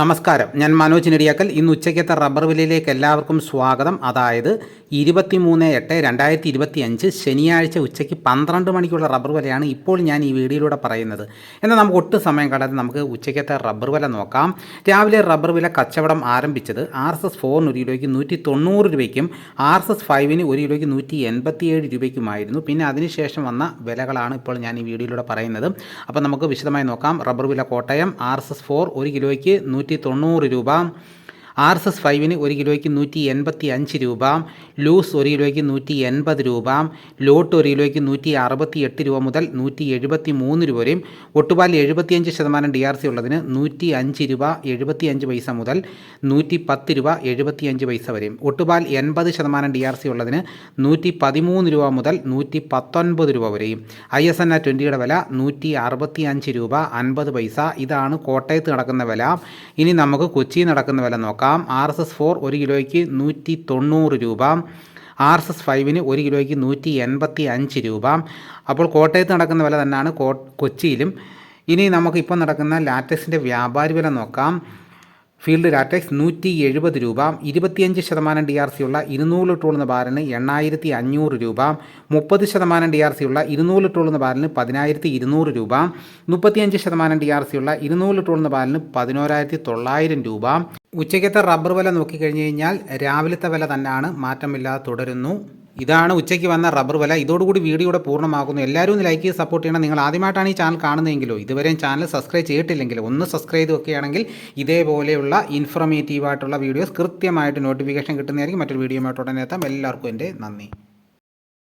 നമസ്കാരം. ഞാൻ മനോജ് നെടിയാക്കൽ. ഇന്ന് ഉച്ചയ്ക്കത്തെ റബ്ബർ വിലയിലേക്ക് എല്ലാവർക്കും സ്വാഗതം. അതായത് ഇരുപത്തി മൂന്ന് എട്ട് രണ്ടായിരത്തി ഇരുപത്തി അഞ്ച് ശനിയാഴ്ച ഉച്ചയ്ക്ക് പന്ത്രണ്ട് മണിക്കുള്ള റബ്ബർ വിലയാണ് ഇപ്പോൾ ഞാൻ ഈ വീഡിയോയിലൂടെ പറയുന്നത്. എന്നാൽ നമുക്ക് ഒട്ടും സമയം കളയാതെ നമുക്ക് ഉച്ചയ്ക്കത്തെ റബ്ബർ വില നോക്കാം. രാവിലെ റബ്ബർ വില കച്ചവടം ആരംഭിച്ചത് ആർ എസ് എസ് ഫോറിന് ഒരു കിലോയ്ക്ക് നൂറ്റി തൊണ്ണൂറ് രൂപയ്ക്കും ആർ എസ് എസ് ഫൈവിന് ഒരു കിലോയ്ക്ക് നൂറ്റി എൺപത്തിയേഴ് രൂപയ്ക്കുമായിരുന്നു. പിന്നെ അതിനുശേഷം വന്ന വിലകളാണ് ഇപ്പോൾ ഞാൻ ഈ വീഡിയോയിലൂടെ പറയുന്നത്. അപ്പോൾ നമുക്ക് വിശദമായി നോക്കാം. റബ്ബർ വില Kottayam R S S four ഒരു കിലോയ്ക്ക് നൂറ്റി തൊണ്ണൂറ് രൂപ. ആർ എസ് എസ് ഫൈവിന് ഒരു കിലോയ്ക്ക് നൂറ്റി എൺപത്തി അഞ്ച് രൂപ ലൂസ് ഒരു കിലോയ്ക്ക് നൂറ്റി എൺപത് രൂപ ലോട്ട് ഒരു കിലോയ്ക്ക് നൂറ്റി അറുപത്തി എട്ട് രൂപ മുതൽ നൂറ്റി എഴുപത്തി മൂന്ന് രൂപ വരെയും. ഒട്ടുപാൽ എഴുപത്തിയഞ്ച് ശതമാനം ഡി ആർ സി ഉള്ളതിന് നൂറ്റി അഞ്ച് രൂപ എഴുപത്തി അഞ്ച് പൈസ മുതൽ നൂറ്റി പത്ത് രൂപ എഴുപത്തി അഞ്ച് പൈസ വരെയും. ഒട്ടുപാൽ എൺപത് ശതമാനം ഡി ആർ സി ഉള്ളതിന് നൂറ്റി പതിമൂന്ന് രൂപ മുതൽ നൂറ്റി പത്തൊൻപത് രൂപ വരെയും. ഐ എസ് എൻ ആ ട്വന്റിയുടെ വില നൂറ്റി അറുപത്തി അഞ്ച് രൂപ അൻപത് പൈസ. ഇതാണ് കോട്ടയത്ത് നടക്കുന്ന വില. ഇനി നമുക്ക് കൊച്ചിയിൽ നടക്കുന്ന വില നോക്കാം. ആർ എസ് എസ് ഫോർ ഒരു കിലോയ്ക്ക് നൂറ്റി തൊണ്ണൂറ് രൂപ. ആർ എസ് എസ് ഫൈവിന് ഒരു കിലോയ്ക്ക് നൂറ്റി എൺപത്തി അഞ്ച് രൂപ. അപ്പോൾ കോട്ടയത്ത് നടക്കുന്ന വില തന്നെയാണ് കോ കൊച്ചിയിലും. ഇനി നമുക്കിപ്പോൾ നടക്കുന്ന ലാറ്റക്സിന്റെ വ്യാപാരി വില നോക്കാം. ഫീൽഡ് ലാറ്റക്സ് നൂറ്റി എഴുപത് രൂപ. ഇരുപത്തിയഞ്ച് ശതമാനം ഡി ആർ സി ഉള്ള ഇരുന്നൂറ് ലിറ്ററുള്ള ബാരന് എണ്ണായിരത്തി അഞ്ഞൂറ് രൂപ. മുപ്പത് ശതമാനം ഡി ആർ സി ഉള്ള ഇരുന്നൂറ് ലിറ്ററുള്ള ബാരന് പതിനായിരത്തി ഇരുന്നൂറ് രൂപ. മുപ്പത്തിയഞ്ച് ശതമാനം ഡി ആർ സി ഉള്ള ഇരുന്നൂറ് ലിറ്ററുള്ള ബാരന് പതിനോരായിരത്തി തൊള്ളായിരം രൂപ. ഉച്ചയ്ക്കത്തെ റബ്ബർ വില നോക്കിക്കഴിഞ്ഞ് കഴിഞ്ഞാൽ രാവിലത്തെ വില തന്നെയാണ് മാറ്റമില്ലാതെ തുടരുന്നു. ഇതാണ് ഉച്ചയ്ക്ക് വന്ന റബ്ബർ വില. ഇതോടുകൂടി വീഡിയോയുടെ പൂർണമാകുന്നു. എല്ലാവരും ഒന്ന് ലൈക്ക് ചെയ്ത് സപ്പോർട്ട് ചെയ്യണം. നിങ്ങൾ ആദ്യമായിട്ടാണ് ഈ ചാനൽ കാണുന്നതെങ്കിലോ ഇതുവരെയും ചാനൽ സബ്സ്ക്രൈബ് ചെയ്തിട്ടില്ലെങ്കിലോ ഒന്ന് സബ്സ്ക്രൈബ് ചെയ്തൊക്കെയാണെങ്കിൽ ഇതേപോലെയുള്ള ഇൻഫർമേറ്റീവായിട്ടുള്ള വീഡിയോസ് കൃത്യമായിട്ട് നോട്ടിഫിക്കേഷൻ കിട്ടുന്നതായിരിക്കും. മറ്റൊരു വീഡിയോ ആയിട്ട് ഉടനെ എത്താം. എല്ലാവർക്കും എന്റെ നന്ദി.